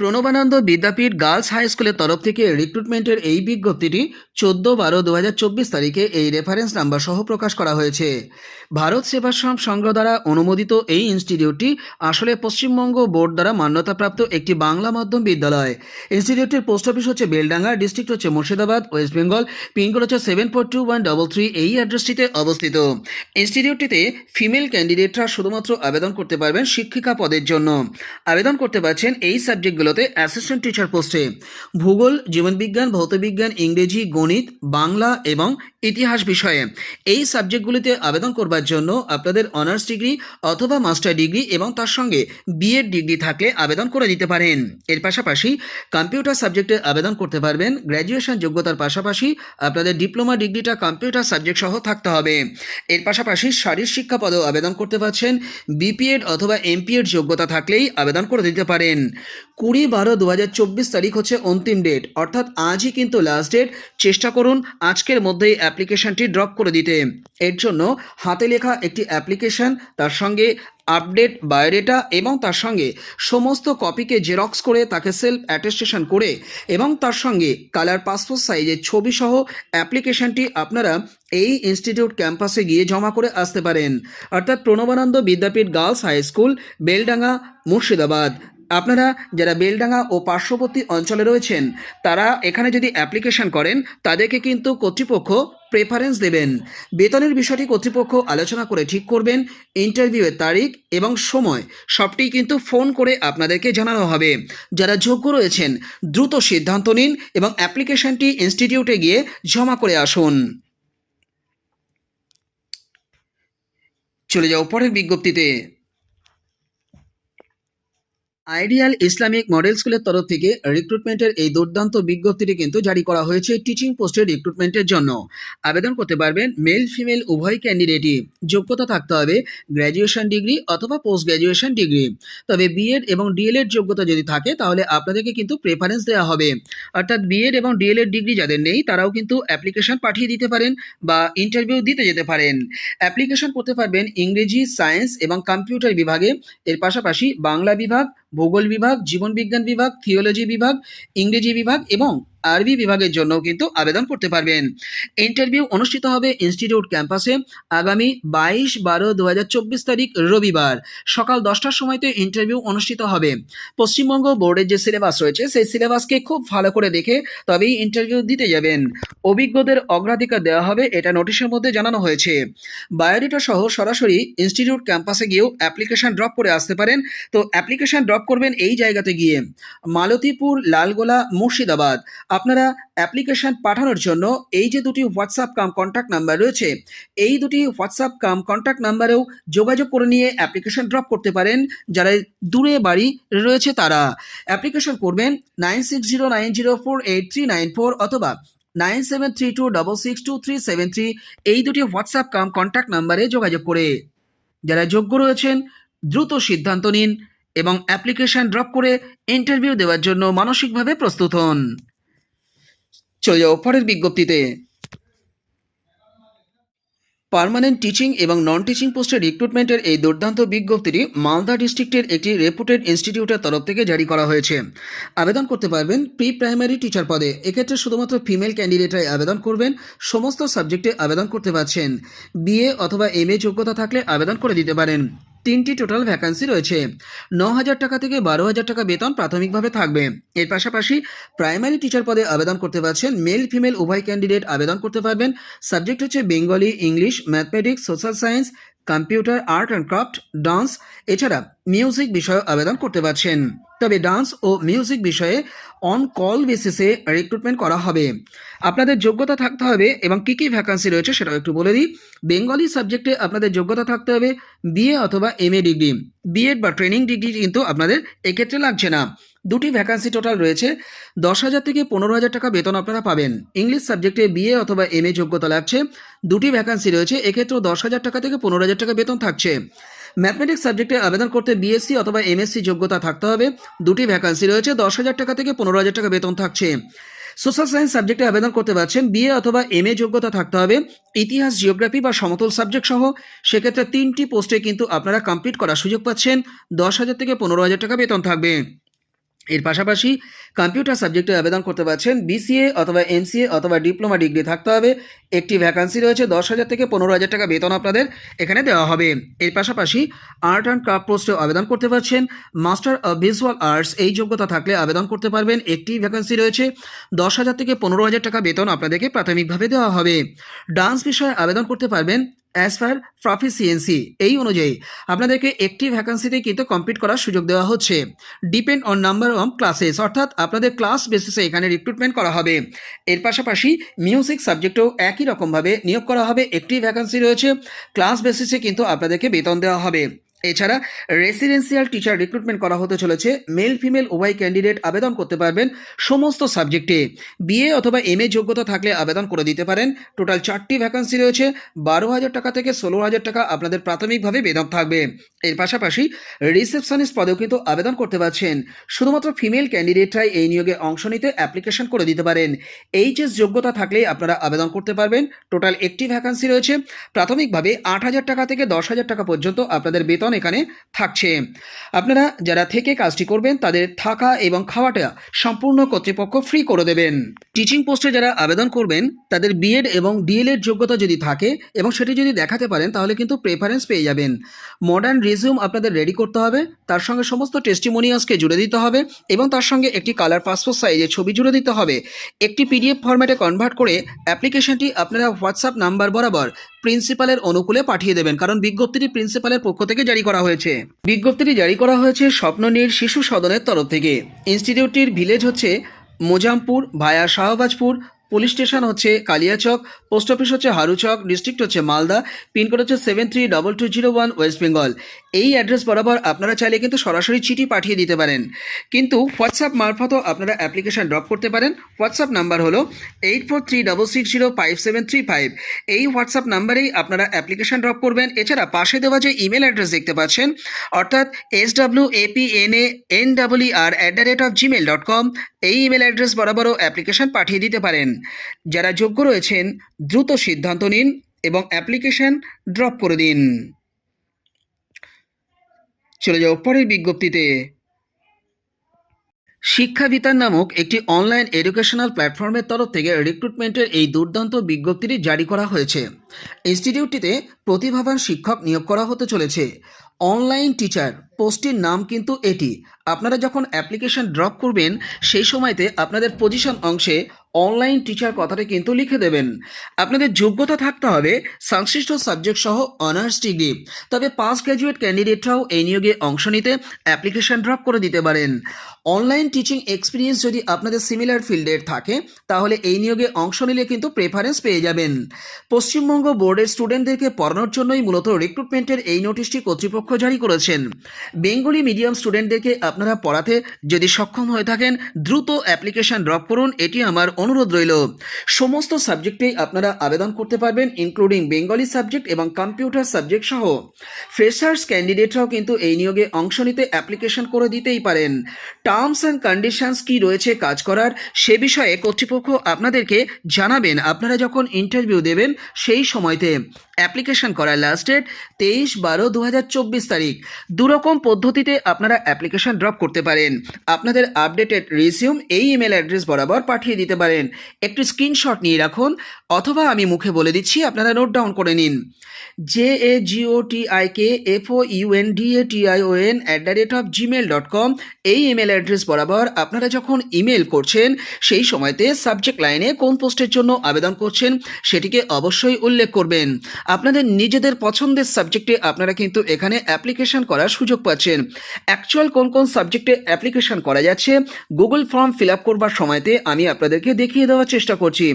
Pranabananda Vidyapith girls high স্কুলের তরফ থেকে রিক্রুটমেন্টের এই বিজ্ঞপ্তিটি চোদ্দ বারো দু তারিখে এই রেফারেন্স নাম্বার সহ প্রকাশ করা হয়েছে। ভারত সেবাশ্রম সংঘ দ্বারা অনুমোদিত এই ইনস্টিটিউটটি আসলে পশ্চিমবঙ্গ বোর্ড দ্বারা মান্যতাপ্রাপ্ত একটি বাংলা মাধ্যম বিদ্যালয়। ইনস্টিটিউটের পোস্ট অফিস হচ্ছে বেলডাঙ্গা ডিস্ট্রিক্ট হচ্ছে মুর্শিদাবাদ ওয়েস্ট বেঙ্গল পিনকোড হচ্ছে seven four two one double three এই অ্যাড্রেসটিতে অবস্থিত। ইনস্টিটিউটটিতে ফিমেল ক্যান্ডিডেটরা শুধুমাত্র আবেদন করতে পারবেন শিক্ষিকা পদের জন্য। আবেদন করতে পারছেন এই সাবজেক্টগুলোতে অ্যাসিস্ট্যান্ট টিচার পোস্টে ভূগোল, জীবনবিজ্ঞান, ভৌতবিজ্ঞান, ইংরেজি, গণিত, বাংলা এবং ইতিহাস বিষয়ে। এই সাবজেক্টগুলিতে আবেদন করবার জন্য আপনাদের অনার্স ডিগ্রি অথবা মাস্টার ডিগ্রি এবং তার সঙ্গে বিএড ডিগ্রি থাকলে আবেদন করে দিতে পারেন। এর পাশাপাশি কম্পিউটার সাবজেক্টে আবেদন করতে পারবেন। গ্র্যাজুয়েশন যোগ্যতার পাশাপাশি আপনাদের ডিপ্লোমা ডিগ্রিটা কম্পিউটার সাবজেক্ট সহ থাকতে হবে। এর পাশাপাশি শারীর শিক্ষা পদেও আবেদন করতে পারছেন। বিপিএড অথবা এমপিএড যোগ্যতা থাকলেই আবেদন করে দিতে পারেন। কুড়ি বারো দু তারিখ হচ্ছে অন্তিম ডেট অর্থাৎ আজই কিন্তু লাস্ট ডেট চেষ্টা করুন আজকের মধ্যেই অ্যাপ্লিকেশনটি ড্রপ করে দিতে। এর জন্য হাতে লেখা একটি অ্যাপ্লিকেশন তার সঙ্গে আপডেট বায়োডেটা এবং তার সঙ্গে সমস্ত কপিকে জেরক্স করে তাকে সেলফ অ্যাটেস্টেশন করে এবং তার সঙ্গে কালার পাসপোর্ট সাইজের ছবি সহ অ্যাপ্লিকেশনটি আপনারা এই ইনস্টিটিউট ক্যাম্পাসে গিয়ে জমা করে আসতে পারেন। অর্থাৎ Pranabananda Vidyapith girls high school, Beldanga, Murshidabad. আপনারা যারা বেলডাঙ্গা ও পার্শ্ববর্তী অঞ্চলে রয়েছেন, তারা এখানে যদি অ্যাপ্লিকেশন করেন, তাদেরকে কিন্তু কর্তৃপক্ষ প্রেফারেন্স দেবেন। বেতনের বিষয়টি কর্তৃপক্ষ আলোচনা করে ঠিক করবেন ইন্টারভিউয়ের তারিখ এবং সময়, সবটি কিন্তু ফোন করে আপনাদেরকে জানানো হবে। যারা যোগ্য রয়েছেন, দ্রুত সিদ্ধান্ত নিন এবং অ্যাপ্লিকেশনটি ইনস্টিটিউটে গিয়ে জমা করে আসুন। চলে যাও পরের বিজ্ঞপ্তিতে। আইডিয়াল ইসলামিক মডেল স্কুলের তরফ থেকে রিক্রুটমেন্টের এই দুর্দান্ত বিজ্ঞপ্তিটি কিন্তু জারি করা হয়েছে টিচিং পোস্টের রিক্রুটমেন্টের জন্য। আবেদন করতে পারবেন মেল ফিমেল উভয় ক্যান্ডিডেটই যোগ্যতা থাকতে হবে গ্র্যাজুয়েশন ডিগ্রি অথবা পোস্ট গ্র্যাজুয়েশন ডিগ্রি তবে বিএড এবং ডিএলএড যোগ্যতা যদি থাকে, তাহলে আপনাদেরকে কিন্তু প্রেফারেন্স দেওয়া হবে। অর্থাৎ বিএড এবং ডিএলএড ডিগ্রি যাদের নেই, তারাও কিন্তু অ্যাপ্লিকেশন পাঠিয়ে দিতে পারেন বা ইন্টারভিউ দিতে যেতে পারেন। অ্যাপ্লিকেশন করতে পারবেন ইংরেজি সায়েন্স এবং কম্পিউটার বিভাগে। এর পাশাপাশি বাংলা বিভাগ ভূগোল বিভাগ জীবন বিজ্ঞান বিভাগ থিওলজি বিভাগ ইংরেজি বিভাগ এবং আরবি বিভাগের জন্য কিন্তু আবেদন করতে পারবেন। ইন্টারভিউ অনুষ্ঠিত হবে ইনস্টিটিউট ক্যাম্পাসে আগামী বাইশ বারো দু তারিখ রবিবার। সকাল দশটার সময়তে ইন্টারভিউ অনুষ্ঠিত হবে। পশ্চিমবঙ্গ বোর্ডের যে সিলেবাস রয়েছে, সেই সিলেবাসকে খুব ভালো করে দেখে তবেই ইন্টারভিউ দিতে যাবেন। অভিজ্ঞদের অগ্রাধিকার দেওয়া হবে, এটা নোটিশের মধ্যে জানানো হয়েছে। বায়োডেটা সহ সরাসরি ইনস্টিটিউট ক্যাম্পাসে গিয়েও অ্যাপ্লিকেশন ড্রপ করে আসতে পারেন। তো অ্যাপ্লিকেশন ড্রপ করবেন এই জায়গাতে গিয়ে। মালতীপুর, লালগোলা, মুর্শিদাবাদ। আপনারা অ্যাপ্লিকেশন পাঠানোর জন্য এই যে দুটি হোয়াটসঅ্যাপ কাম কন্ট্যাক্ট নাম্বার রয়েছে, এই দুটি হোয়াটসঅ্যাপ কাম কন্ট্যাক্ট নাম্বারেও যোগাযোগ করে নিয়ে অ্যাপ্লিকেশন ড্রপ করতে পারেন যারা দূরে বাড়ি রয়েছে তারা। অ্যাপ্লিকেশন করবেন nine six zero nine zero four eight three nine four অথবা nine seven three two double six two three seven three এই দুটি হোয়াটসঅ্যাপ কাম কন্ট্যাক্ট নাম্বারে যোগাযোগ করে। যারা যোগ্য রয়েছেন, দ্রুত সিদ্ধান্ত নিন এবং অ্যাপ্লিকেশন ড্রপ করে ইন্টারভিউ দেওয়ার জন্য মানসিকভাবে প্রস্তুত হন। চলে যাও পরের বিজ্ঞপ্তিতে। পার্মানেন্ট টিচিং এবং নন টিচিং পোস্টের রিক্রুটমেন্টের এই দুর্দান্ত বিজ্ঞপ্তিটি মালদা ডিস্ট্রিক্টের একটি রেপুটেড ইনস্টিটিউটের তরফ থেকে জারি করা হয়েছে। আবেদন করতে পারবেন প্রি প্রাইমারি টিচার পদে। এক্ষেত্রে শুধুমাত্র ফিমেল ক্যান্ডিডেটরাই আবেদন করবেন, সমস্ত সাবজেক্টে আবেদন করতে পারছেন। বিএ অথবা এম যোগ্যতা থাকলে আবেদন করে দিতে পারেন। তিনটি টোটাল ভ্যাকান্সি রয়েছে। ন হাজার টাকা থেকে বারো হাজার টাকা বেতন প্রাথমিকভাবে থাকবে। এর পাশাপাশি প্রাইমারি টিচার পদে আবেদন করতে পারছেন মেল ফিমেল উভয় ক্যান্ডিডেট আবেদন করতে পারবেন। সাবজেক্ট হচ্ছে Bengali English mathematics social science computer art and craft dance এছাড়া মিউজিক বিষয়ে আবেদন করতে পারছেন। তবে ডান্স ও মিউজিক বিষয়ে অন কল বেসিসে রিক্রুটমেন্ট করা হবে। আপনাদের যোগ্যতা থাকতে হবে এবং কী কী ভ্যাকান্সি রয়েছে সেটাও একটু বলে দিই। বেঙ্গলি সাবজেক্টে আপনাদের যোগ্যতা থাকতে হবে বিএ অথবা এম এ ডিগ্রি বিএড বা ট্রেনিং ডিগ্রি কিন্তু আপনাদের এক্ষেত্রে লাগছে না। দুটি ভ্যাকান্সি টোটাল রয়েছে। দশ হাজার থেকে পনেরো হাজার টাকা বেতন আপনারা পাবেন। ইংলিশ সাবজেক্টে বিএ অথবা এম এ যোগ্যতা লাগছে। দুটি ভ্যাকান্সি রয়েছে। এক্ষেত্রেও দশ হাজার টাকা থেকে পনেরো হাজার টাকা বেতন থাকছে। ম্যাথমেটিক্স সাবজেক্টে আবেদন করতে বিএসসি অথবা এমএসসি যোগ্যতা থাকতে হবে। দুটি ভ্যাকান্সি রয়েছে, দশ হাজার টাকা থেকে পনেরো হাজার টাকা বেতন থাকছে। সোশ্যাল সায়েন্স সাবজেক্টে আবেদন করতে পারছেন বিএ অথবা এম এ যোগ্যতা থাকতে হবে। ইতিহাস জিওগ্রাফি বা সমতল সাবজেক্ট সহ সেক্ষেত্রে তিনটি পোস্টে কিন্তু আপনারা কমপ্লিট করার সুযোগ পাচ্ছেন। দশ হাজার থেকে পনেরো হাজার টাকা বেতন থাকবে। এর পাশাপাশি কম্পিউটার সাবজেক্টে আবেদন করতে পারছেন বিসিএ অথবা এমসিএ অথবা ডিপ্লোমা ডিগ্রি থাকতে হবে। একটি ভ্যাকান্সি রয়েছে দশ হাজার থেকে পনেরো হাজার টাকা বেতন আপনাদের এখানে দেওয়া হবে। এর পাশাপাশি আর্ট অ্যান্ড ক্রাফট পোস্টে আবেদন করতে পারছেন। মাস্টার অফ ভিজুয়াল আর্টস এই যোগ্যতা থাকলে আবেদন করতে পারবেন। একটি ভ্যাকান্সি রয়েছে দশ হাজার থেকে পনেরো হাজার টাকা বেতন আপনাদেরকে প্রাথমিকভাবে দেওয়া হবে। ডান্স বিষয়ে আবেদন করতে পারবেন অ্যাজ পার প্রফিসিয়েন্সি এই অনুযায়ী আপনাদেরকে একটি ভ্যাকান্সিতে কিন্তু কমপ্লিট করার সুযোগ দেওয়া হচ্ছে। Depend on number of classes অর্থাৎ আপনাদের ক্লাস বেসিসে এখানে রিক্রুটমেন্ট করা হবে। এর পাশাপাশি মিউজিক সাবজেক্টেও একই রকমভাবে নিয়োগ করা হবে। একটি ভ্যাকান্সি রয়েছে ক্লাস বেসিসে কিন্তু আপনাদেরকে বেতন দেওয়া হবে। এছাড়া রেসিডেন্সিয়াল টিচার রিক্রুটমেন্ট করা হতে চলেছে। মেল ফিমেল উভয় ক্যান্ডিডেট আবেদন করতে পারবেন সমস্ত সাবজেক্টে বিএ অথবা এম যোগ্যতা থাকলে আবেদন করে দিতে পারেন। টোটাল চারটি ভ্যাকান্সি রয়েছে। বারো হাজার টাকা থেকে ষোলো হাজার টাকা আপনাদের প্রাথমিকভাবে বেতন থাকবে। এর পাশাপাশি রিসেপশনিস্ট পদেও কিন্তু আবেদন করতে পারছেন। শুধুমাত্র ফিমেল ক্যান্ডিডেটরাই এই নিয়োগে অংশ নিতে অ্যাপ্লিকেশন করে দিতে পারেন। এইচএস যোগ্যতা থাকলেই আপনারা আবেদন করতে পারবেন। টোটাল একটি ভ্যাকান্সি রয়েছে। প্রাথমিকভাবে আট হাজার টাকা থেকে দশ হাজার টাকা পর্যন্ত আপনাদের বেতন এখানে থাকছে। আপনারা যারা থেকে কাজটি করবেন, তাদের থাকা এবং খাওয়াটা সম্পূর্ণ কর্তৃপক্ষ ফ্রি করে দেবেন। টিচিং পোস্টে যারা আবেদন করবেন, তাদের বিএড এবং ডিএলএড যোগ্যতা যদি থাকে এবং সেটি যদি দেখাতে পারেন, তাহলে কিন্তু প্রেফারেন্স পেয়ে যাবেন। মডার্ন রিজিউম আপনাদের রেডি করতে হবে, তার সঙ্গে সমস্ত টেস্টিমোনিয়ালসকে জুড়ে দিতে হবে এবং তার সঙ্গে একটি কালার পাসপোর্ট সাইজে ছবি জুড়ে দিতে হবে। একটি পিডিএফ ফরম্যাটে কনভার্ট করে অ্যাপ্লিকেশনটি আপনারা হোয়াটসঅ্যাপ নাম্বার বরাবর প্রিন্সিপালের অনুকূলে পাঠিয়ে দেবেন, কারণ বিজ্ঞপ্তিটি প্রিন্সিপালের পক্ষ থেকে জারি করা হয়েছে। বিজ্ঞপ্তিটি জারি করা হয়েছে স্বপ্ননীর শিশু সদনের তরফ থেকে। ইনস্টিটিউটটির ভিলেজ হচ্ছে Mozampur via Shahbazpur police station হচ্ছে কালিয়াচক পোস্ট অফিস হচ্ছে হারুচক ডিস্ট্রিক্ট হচ্ছে মালদা পিনকোড হচ্ছে seven three double two zero one West Bengal এই অ্যাড্রেস বরাবর আপনারা চাইলে কিন্তু সরাসরি চিঠি পাঠিয়ে দিতে পারেন। কিন্তু হোয়াটসঅ্যাপ মারফতও আপনারা অ্যাপ্লিকেশন ড্রপ করতে পারেন। হোয়াটসঅ্যাপ নাম্বার হলো eight four three double six zero five seven three five এই হোয়াটসঅ্যাপ নাম্বারেই আপনারা অ্যাপ্লিকেশন ড্রপ করবেন। এছাড়া পাশে দেওয়া যে ইমেল অ্যাড্রেস দেখতে পাচ্ছেন, অর্থাৎ S W A P N A N double R at the rate of Gmail dot com এই ইমেল অ্যাড্রেস বরাবরও অ্যাপ্লিকেশন পাঠিয়ে দিতে পারেন। যারা যোগ্য রয়েছেন, দ্রুত সিদ্ধান্ত নিন এবং অ্যাপ্লিকেশন ড্রপ করে দিন। চলে যাও পরের বিজ্ঞপ্তিতে। শিক্ষাবিতান নামক একটি অনলাইন এডুকেশনাল প্ল্যাটফর্মের তরফ থেকে রিক্রুটমেন্টের এই দুর্দান্ত বিজ্ঞপ্তিটি জারি করা হয়েছে। ইনস্টিটিউটটিতে প্রতিভাবান শিক্ষক নিয়োগ করা হতে চলেছে। অনলাইন টিচার পোস্টটির নাম কিন্তু এটি। আপনারা যখন অ্যাপ্লিকেশন ড্রপ করবেন, সেই সময়তে আপনাদের পজিশন অংশে অনলাইন টিচার কথাটা কিন্তু লিখে দেবেন। আপনাদের যোগ্যতা থাকতে হবে সংশ্লিষ্ট সাবজেক্ট সহ অনার্স ডিগ্রি তবে পাস গ্র্যাজুয়েট ক্যান্ডিডেটরাও এই নিয়োগে অংশ নিতে অ্যাপ্লিকেশন ড্রপ করে দিতে পারেন। অনলাইন টিচিং এক্সপিরিয়েন্স যদি আপনাদের সিমিলার ফিল্ডের থাকে, তাহলে এই নিয়োগে অংশ নিলে কিন্তু প্রেফারেন্স পেয়ে যাবেন। পশ্চিমবঙ্গ বোর্ডের স্টুডেন্টদেরকে পড়ানোর জন্যই মূলত রিক্রুটমেন্টের এই নোটিশটি কর্তৃপক্ষ জারি করেছেন। বেঙ্গলি মিডিয়াম স্টুডেন্টদেরকে আপনারা পড়াতে যদি সক্ষম হয়ে থাকেন, দ্রুত অ্যাপ্লিকেশন ড্রপ করুন, এটি আমার অনুরোধ রইল। সমস্ত সাবজেক্টেই আপনারা আবেদন করতে পারবেন ইনক্লুডিং বেঙ্গলি সাবজেক্ট এবং কম্পিউটার সাবজেক্ট সহ। ফ্রেশার্স ক্যান্ডিডেটরাও কিন্তু এই নিয়োগে অংশ নিতে অ্যাপ্লিকেশন করে দিতেই পারেন। টার্মস অ্যান্ড কন্ডিশনস কি রয়েছে কাজ করার, সে বিষয়ে কর্তৃপক্ষ আপনাদেরকে জানাবেন। আপনারা যখন ইন্টারভিউ দেবেন সেই সময়তে। অ্যাপ্লিকেশন করার লাস্ট ডেট তেইশ বারো দু তারিখ। দুরকম পদ্ধতিতে আপনারা অ্যাপ্লিকেশন ড্রপ করতে পারেন। আপনাদের আপডেটেড রিজিউম এই ইমেল অ্যাড্রেস বরাবর পাঠিয়ে দিতে পারেন। একটি স্ক্রিনশট নিয়ে রাখুন, অথবা আমি মুখে বলে দিচ্ছি, আপনারা নোট ডাউন করে নিন। J A G O T I K F O U N D A T I O N at the rate of Gmail dot com এই ইমেল অ্যাড্রেস বরাবর আপনারা যখন ইমেল করছেন, সেই সময়তে সাবজেক্ট লাইনে কোন পোস্টের জন্য আবেদন করছেন, সেটিকে অবশ্যই উল্লেখ করবেন। আপনাদের নিজেদের পছন্দের সাবজেক্টে আপনারা কিন্তু এখানে অ্যাপ্লিকেশন করার সুযোগ পাচ্ছেন। অ্যাকচুয়াল কোন কোন সাবজেক্টে অ্যাপ্লিকেশন করা যাচ্ছে গুগল ফর্ম ফিল আপ করবার সময়তে আমি আপনাদেরকে দেখিয়ে দেওয়ার চেষ্টা করছি।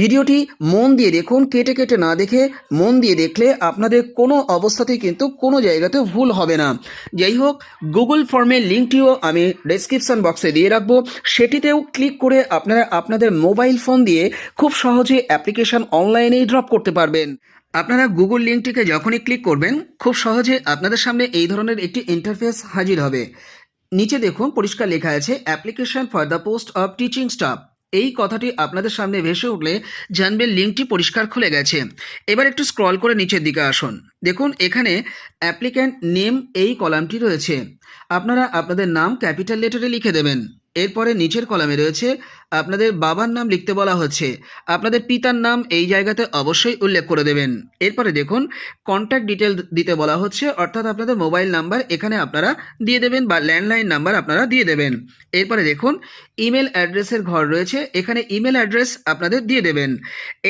ভিডিওটি মন দিয়ে দেখুন, কেটে কেটে না দেখে মন দিয়ে দেখলে আপনাদের কোনো অবস্থাতেই কিন্তু কোনো জায়গাতে ভুল হবে না। যাই হোক গুগল ফর্মের লিঙ্কটিও আমি ডেসক্রিপশন বক্সে দিয়ে রাখব। সেটিতেও ক্লিক করে আপনারা আপনাদের মোবাইল ফোন দিয়ে খুব সহজে অ্যাপ্লিকেশন অনলাইনেই ড্রপ করতে পারবেন। আপনারা গুগল লিঙ্কটিকে যখনই ক্লিক করবেন, খুব সহজে আপনাদের সামনে এই ধরনের একটি ইন্টারফেস হাজির হবে। নিচে দেখুন, পরিষ্কার লেখা আছে application for the post of teaching staff এই কথাটি আপনাদের সামনে ভেসে উঠলে জানবেন লিঙ্কটি পরিষ্কার খুলে গেছে। এবার একটু স্ক্রল করে নিচের দিকে আসুন। দেখুন, এখানে অ্যাপ্লিক্যান্ট নেম এই কলামটি রয়েছে। আপনারা আপনাদের নাম ক্যাপিটাল লেটারে লিখে দেবেন। এরপরে নিচের কলামে রয়েছে আপনাদের বাবার নাম লিখতে বলা হচ্ছে। আপনাদের পিতার নাম এই জায়গাতে অবশ্যই উল্লেখ করে দেবেন। এরপরে দেখুন কন্ট্যাক্ট ডিটেল দিতে বলা হচ্ছে, অর্থাৎ আপনাদের মোবাইল নাম্বার এখানে আপনারা দিয়ে দেবেন বা ল্যান্ডলাইন নাম্বার আপনারা দিয়ে দেবেন। এরপরে দেখুন ইমেল অ্যাড্রেসের ঘর রয়েছে, এখানে ইমেল অ্যাড্রেস আপনাদের দিয়ে দেবেন।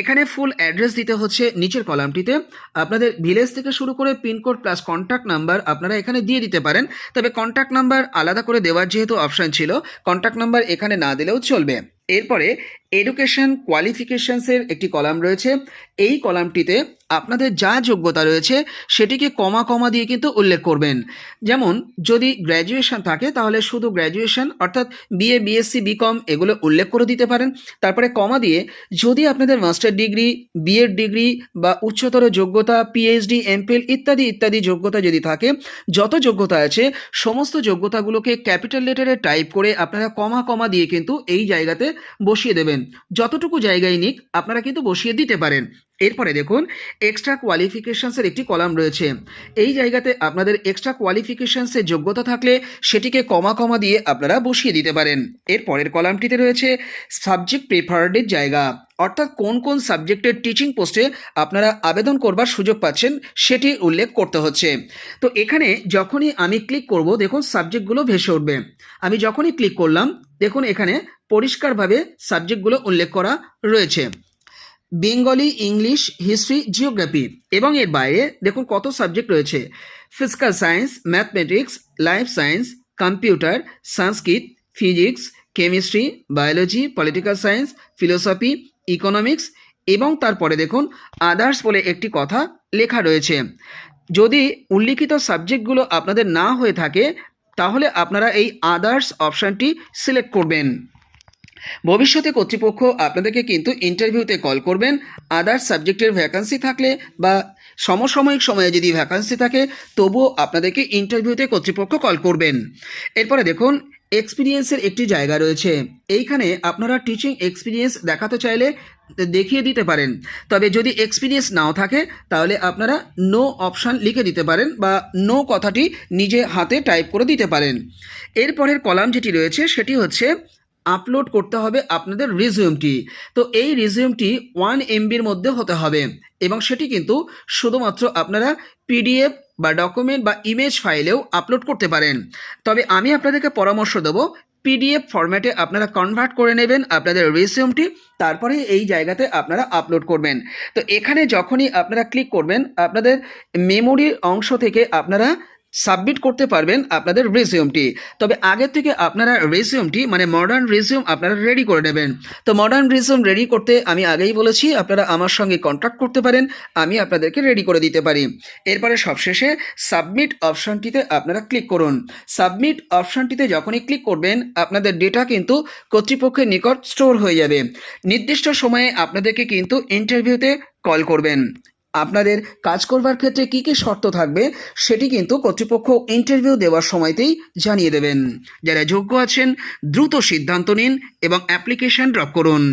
এখানে ফুল অ্যাড্রেস দিতে হচ্ছে নিচের কলামটিতে আপনাদের ভিলেজ থেকে শুরু করে পিনকোড প্লাস কন্ট্যাক্ট নাম্বার আপনারা এখানে দিয়ে দিতে পারেন। তবে কন্ট্যাক্ট নাম্বার আলাদা করে দেওয়ার যেহেতু অপশান ছিল কন্ট্যাক্ট নাম্বার এখানে না দিলেও চলবে। again এরপরে এডুকেশন কোয়ালিফিকেশনসের একটি কলাম রয়েছে। এই কলামটিতে আপনাদের যা যোগ্যতা রয়েছে, সেটিকে কমা কমা দিয়ে কিন্তু উল্লেখ করবেন। যেমন, যদি গ্র্যাজুয়েশন থাকে, তাহলে শুধু গ্র্যাজুয়েশন অর্থাৎ বিএ বিএসসি বিকম এগুলো উল্লেখ করে দিতে পারেন। তারপরে কমা দিয়ে যদি আপনাদের মাস্টার ডিগ্রি বিএড ডিগ্রি বা উচ্চতর যোগ্যতা পিএইচডি এমফিল ইত্যাদি ইত্যাদি যোগ্যতা যদি থাকে, যত যোগ্যতা আছে, সমস্ত যোগ্যতাগুলোকে ক্যাপিটাল লেটারে টাইপ করে আপনারা কমা কমা দিয়ে কিন্তু এই জায়গাতে বসিয়ে দেবেন। যতটুকু জায়গায় নিক, আপনারা কিন্তু বসিয়ে দিতে পারেন। এরপরে দেখুন এক্সট্রা কোয়ালিফিকেশনসের একটি কলাম রয়েছে। এই জায়গাতে আপনাদের এক্সট্রা কোয়ালিফিকেশনসের যোগ্যতা থাকলে সেটিকে কমা কমা দিয়ে আপনারা বসিয়ে দিতে পারেন। এর পরের কলামটিতে রয়েছে সাবজেক্ট প্রেফারেডের জায়গা। অর্থাৎ কোন কোন সাবজেক্টের টিচিং পোস্টে আপনারা আবেদন করবার সুযোগ পাচ্ছেন, সেটি উল্লেখ করতে হচ্ছে। তো এখানে যখনই আমি ক্লিক করব, দেখুন সাবজেক্টগুলো ভেসে উঠবে। আমি যখনই ক্লিক করলাম, দেখুন এখানে পরিষ্কারভাবে সাবজেক্টগুলো উল্লেখ করা রয়েছে। বেঙ্গলি, ইংলিশ, হিস্ট্রি, জিওগ্রাফি এবং এর বাইরে দেখুন কত সাবজেক্ট রয়েছে। Physical science, mathematics, life science, computer, Sanskrit, physics, chemistry, biology, political science, philosophy, economics এবং তারপরে দেখুন আদার্স বলে একটি কথা লেখা রয়েছে। যদি উল্লিখিত সাবজেক্টগুলো আপনাদের না হয়ে থাকে, তাহলে আপনারা এই আদার্স অপশানটি সিলেক্ট করবেন। ভবিষ্যতে কর্তৃপক্ষ আপনাদেরকে কিন্তু ইন্টারভিউতে কল করবেন। আদার্স সাবজেক্টের ভ্যাকান্সি থাকলে বা সমসাময়িক সময়ে যদি ভ্যাকান্সি থাকে, তবুও আপনাদেরকে ইন্টারভিউতে কর্তৃপক্ষ কল করবেন। এরপরে দেখুন এক্সপিরিয়েন্সের একটি জায়গা রয়েছে। এইখানে আপনারা টিচিং এক্সপিরিয়েন্স দেখাতে চাইলে দেখিয়ে দিতে পারেন। তবে যদি এক্সপিরিয়েন্স নাও থাকে, তাহলে আপনারা নো অপশান লিখে দিতে পারেন বা নো কথাটি নিজে হাতে টাইপ করে দিতে পারেন। এরপরের কলাম যেটি রয়েছে, সেটি হচ্ছে আপলোড করতে হবে আপনাদের রিজিউমটি তো এই রিজিউমটি ওয়ান এমবির মধ্যে হতে হবে এবং সেটি কিন্তু শুধুমাত্র আপনারা পিডিএফ বা ডকুমেন্ট বা ইমেজ ফাইলেও আপলোড করতে পারেন। তবে আমি আপনাদেরকে পরামর্শ দেবো পিডিএফ ফরম্যাটে আপনারা কনভার্ট করে নেবেন আপনাদের রিজিউমটি তারপরে এই জায়গাতে আপনারা আপলোড করবেন। তো এখানে যখনই আপনারা ক্লিক করবেন, আপনাদের মেমোরির অংশ থেকে আপনারা সাবমিট করতে পারবেন আপনাদের রেজিউমটি। তবে আগের থেকে আপনারা রেজিউমটি মানে মডার্ন রেজিউম আপনারা রেডি করে নেবেন। তো মডার্ন রেজিউম রেডি করতে আমি আগেই বলেছি, আপনারা আমার সঙ্গে কন্ট্যাক্ট করতে পারেন, আমি আপনাদেরকে রেডি করে দিতে পারি। এরপরে সবশেষে সাবমিট অপশানটিতে আপনারা ক্লিক করুন। সাবমিট অপশানটিতে যখনই ক্লিক করবেন, আপনাদের ডেটা কিন্তু কর্তৃপক্ষের নিকট স্টোর হয়ে যাবে। নির্দিষ্ট সময়ে আপনাদেরকে কিন্তু ইন্টারভিউতে কল করবেন। আপনাদের কাজ করবার ক্ষেত্রে কী কী শর্ত থাকবে, সেটি কিন্তু কর্তৃপক্ষ ইন্টারভিউ দেওয়ার সময়তেই জানিয়ে দেবেন। যারা যোগ্য আছেন, দ্রুত সিদ্ধান্ত নিন এবং অ্যাপ্লিকেশন ড্রপ করুন।